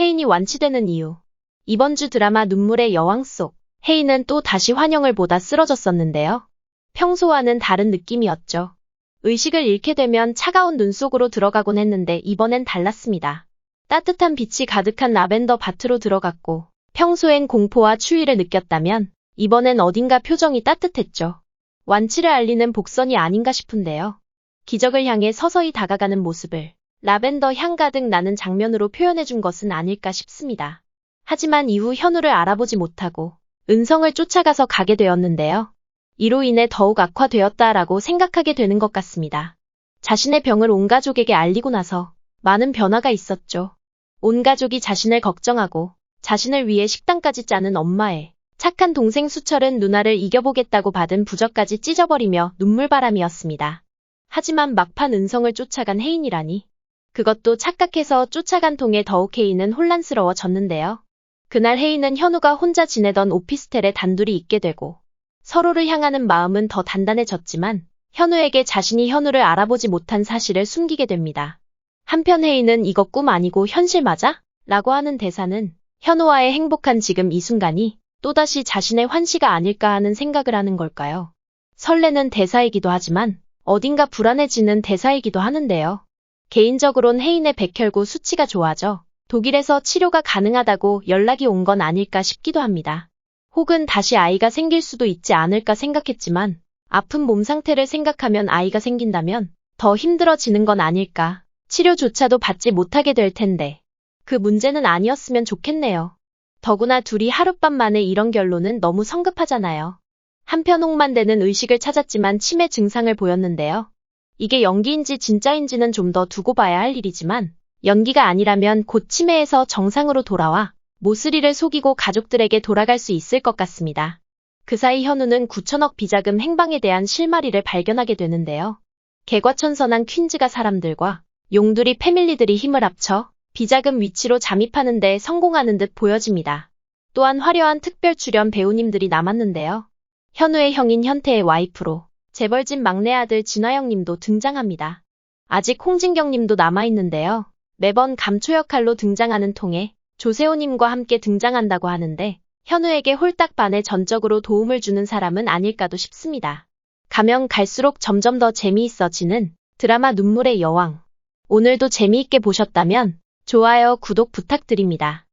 혜인이 완치되는 이유. 이번 주 드라마 눈물의 여왕 속 혜인은 또 다시 환영을 보다 쓰러졌었는데요. 평소와는 다른 느낌이었죠. 의식을 잃게 되면 차가운 눈 속으로 들어가곤 했는데 이번엔 달랐습니다. 따뜻한 빛이 가득한 라벤더 밭으로 들어갔고 평소엔 공포와 추위를 느꼈다면 이번엔 어딘가 표정이 따뜻했죠. 완치를 알리는 복선이 아닌가 싶은데요. 기적을 향해 서서히 다가가는 모습을 라벤더 향 가득 나는 장면으로 표현해준 것은 아닐까 싶습니다. 하지만 이후 현우를 알아보지 못하고 은성을 쫓아가서 가게 되었는데요. 이로 인해 더욱 악화되었다라고 생각하게 되는 것 같습니다. 자신의 병을 온 가족에게 알리고 나서 많은 변화가 있었죠. 온 가족이 자신을 걱정하고 자신을 위해 식단까지 짜는 엄마의 착한 동생 수철은 누나를 이겨보겠다고 받은 부적까지 찢어버리며 눈물바람이었습니다. 하지만 막판 은성을 쫓아간 혜인이라니. 그것도 착각해서 쫓아간 통에 더욱 혜인은 혼란스러워졌는데요. 그날 혜인은 현우가 혼자 지내던 오피스텔에 단둘이 있게 되고 서로를 향하는 마음은 더 단단해졌지만 현우에게 자신이 현우를 알아보지 못한 사실을 숨기게 됩니다. 한편 혜인은 이거 꿈 아니고 현실 맞아? 라고 하는 대사는 현우와의 행복한 지금 이 순간이 또다시 자신의 환시가 아닐까 하는 생각을 하는 걸까요? 설레는 대사이기도 하지만 어딘가 불안해지는 대사이기도 하는데요. 개인적으론 혜인의 백혈구 수치가 좋아져 독일에서 치료가 가능하다고 연락이 온 건 아닐까 싶기도 합니다. 혹은 다시 아이가 생길 수도 있지 않을까 생각했지만 아픈 몸 상태를 생각하면 아이가 생긴다면 더 힘들어지는 건 아닐까. 치료조차도 받지 못하게 될 텐데. 그 문제는 아니었으면 좋겠네요. 더구나 둘이 하룻밤 만에 이런 결론은 너무 성급하잖아요. 한편 홍만대는 의식을 찾았지만 치매 증상을 보였는데요. 이게 연기인지 진짜인지는 좀 더 두고 봐야 할 일이지만 연기가 아니라면 곧 치매에서 정상으로 돌아와 모슬이를 속이고 가족들에게 돌아갈 수 있을 것 같습니다. 그 사이 현우는 9천억 비자금 행방에 대한 실마리를 발견하게 되는데요. 개과천선한 퀸즈가 사람들과 용두리 패밀리들이 힘을 합쳐 비자금 위치로 잠입하는 데 성공하는 듯 보여집니다. 또한 화려한 특별 출연 배우님들이 남았는데요. 현우의 형인 현태의 와이프로 재벌집 막내 아들 진화영 님도 등장합니다. 아직 홍진경 님도 남아있는데요. 매번 감초 역할로 등장하는 통에 조세호 님과 함께 등장한다고 하는데 현우에게 홀딱 반해 전적으로 도움을 주는 사람은 아닐까도 싶습니다. 가면 갈수록 점점 더 재미있어지는 드라마 눈물의 여왕. 오늘도 재미있게 보셨다면 좋아요, 구독 부탁드립니다.